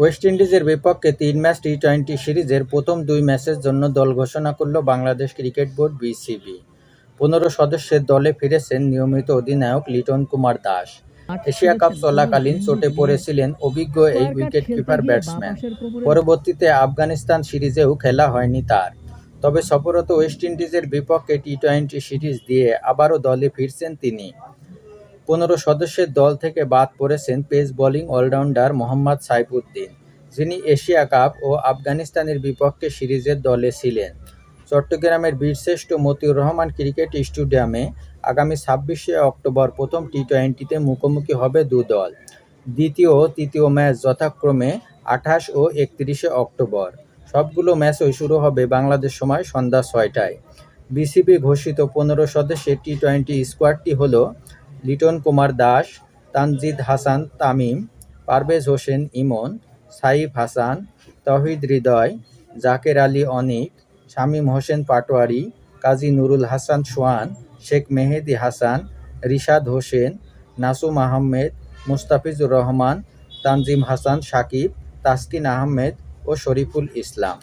West ইন্ডিজের বিপক্ষে তিন ম্যাচ টি টোয়েন্টি সিরিজের প্রথম দুই ম্যাচের জন্য দল ঘোষণা করল বাংলাদেশ ক্রিকেট বোর্ড বিসিবি। পনেরো সদস্যের দলে ফিরেছেন নিয়মিত অধিনায়ক লিটন কুমার দাস। এশিয়া কাপ চলাকালীন চোটে পড়েছিলেন অভিজ্ঞ এই উইকেট কিপার ব্যাটসম্যান। পরবর্তীতে আফগানিস্তান সিরিজেও খেলা হয়নি তার। তবে সফরত ওয়েস্ট ইন্ডিজের বিপক্ষে টি টোয়েন্টি সিরিজ দিয়ে আবারও দলে ফিরছেন তিনি। পনেরো সদস্যের দল থেকে বাদ পড়েছেন pace bowling allrounder Mohammad Saifuddin, যিনি এশিয়া কাপ ও আফগানিস্তানের বিপক্ষে সিরিজের দলে ছিলেন। চট্টগ্রামের বীরশ্রেষ্ঠ মতিউর রহমান ক্রিকেট স্টেডিয়ামে আগামী ছাব্বিশে অক্টোবর প্রথম টি টোয়েন্টিতে মুখোমুখি হবে দু দল। দ্বিতীয় তৃতীয় ম্যাচ যথাক্রমে আঠাশ ও একত্রিশে অক্টোবর। সবগুলো ম্যাচই শুরু হবে বাংলাদেশ সময় সন্ধ্যা ছয়টায়। বিসিবি ঘোষিত পনেরো সদস্যের টি টোয়েন্টি স্কোয়াডটি হল লিটন কুমার দাস, তানজিদ হাসান তামিম, পারভেজ হোসেন ইমন, সাইফ হাসান, তহিদ হৃদয়, জাকের আলী অনিক শামীম হোসেন পাটোয়ারি, কাজী নুরুল হাসান সোয়ান, শেখ মেহেদি হাসান, রিশাদ হোসেন, নাসুম আহমেদ, মুস্তাফিজুর রহমান, তানজিম হাসান সাকিব, তাসকিন আহমেদ ও শরীফুল ইসলাম।